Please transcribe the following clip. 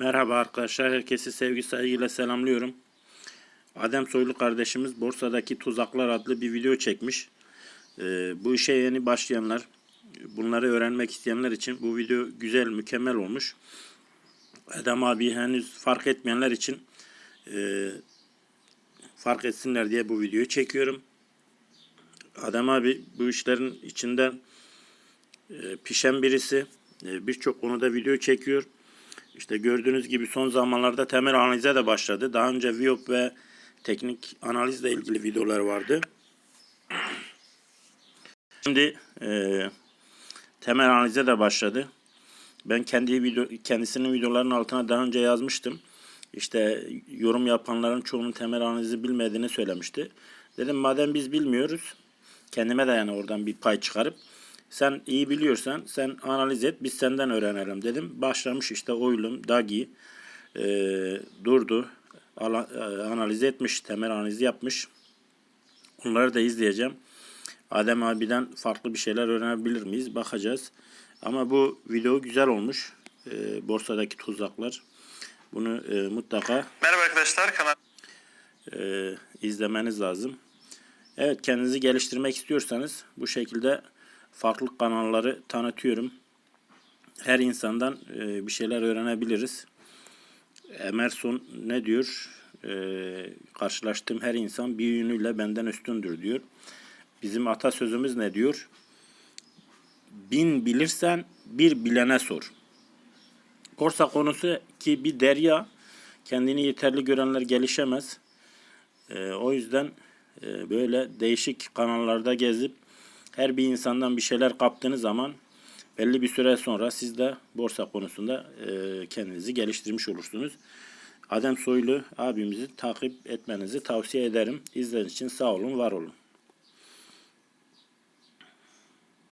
Merhaba arkadaşlar, herkesi sevgi saygıyla selamlıyorum. Adem Soylu kardeşimiz Borsadaki Tuzaklar adlı bir video çekmiş. Ee, bu işe yeni başlayanlar, bunları öğrenmek isteyenler için bu video güzel, mükemmel olmuş. Adem abi henüz fark etmeyenler için e, fark etsinler diye bu videoyu çekiyorum. Adem abi bu işlerin içinden e, pişen birisi. E, Birçok konuda video çekiyor. İşte gördüğünüz gibi son zamanlarda temel analize de başladı. Daha önce Viop ve teknik analizle ilgili videolar vardı. Şimdi e, temel analize de başladı. Ben kendi video, kendisinin videolarının altına daha önce yazmıştım. İşte yorum yapanların çoğunun temel analizi bilmediğini söylemişti. Dedim madem biz bilmiyoruz, kendime de yani oradan bir pay çıkarıp sen iyi biliyorsan sen analiz et biz senden öğrenelim dedim. Başlamış işte Oylum, Dagi e, durdu. Ala, e, analiz etmiş, temel analiz yapmış. Onları da izleyeceğim. Adem abiden farklı bir şeyler öğrenebilir miyiz? Bakacağız. Ama bu video güzel olmuş. E, borsadaki tuzaklar. Bunu e, mutlaka Merhaba arkadaşlar kanal e, izlemeniz lazım. Evet kendinizi geliştirmek istiyorsanız bu şekilde farklı kanalları tanıtıyorum. Her insandan e, bir şeyler öğrenebiliriz. Emerson ne diyor? E, karşılaştığım her insan bir yönüyle benden üstündür diyor. Bizim atasözümüz ne diyor? Bin bilirsen bir bilene sor. Korsa konusu ki bir derya kendini yeterli görenler gelişemez. Ee, o yüzden e, böyle değişik kanallarda gezip her bir insandan bir şeyler kaptığınız zaman belli bir süre sonra siz de borsa konusunda e, kendinizi geliştirmiş olursunuz. Adem Soylu abimizi takip etmenizi tavsiye ederim. İzlediğiniz için sağ olun, var olun.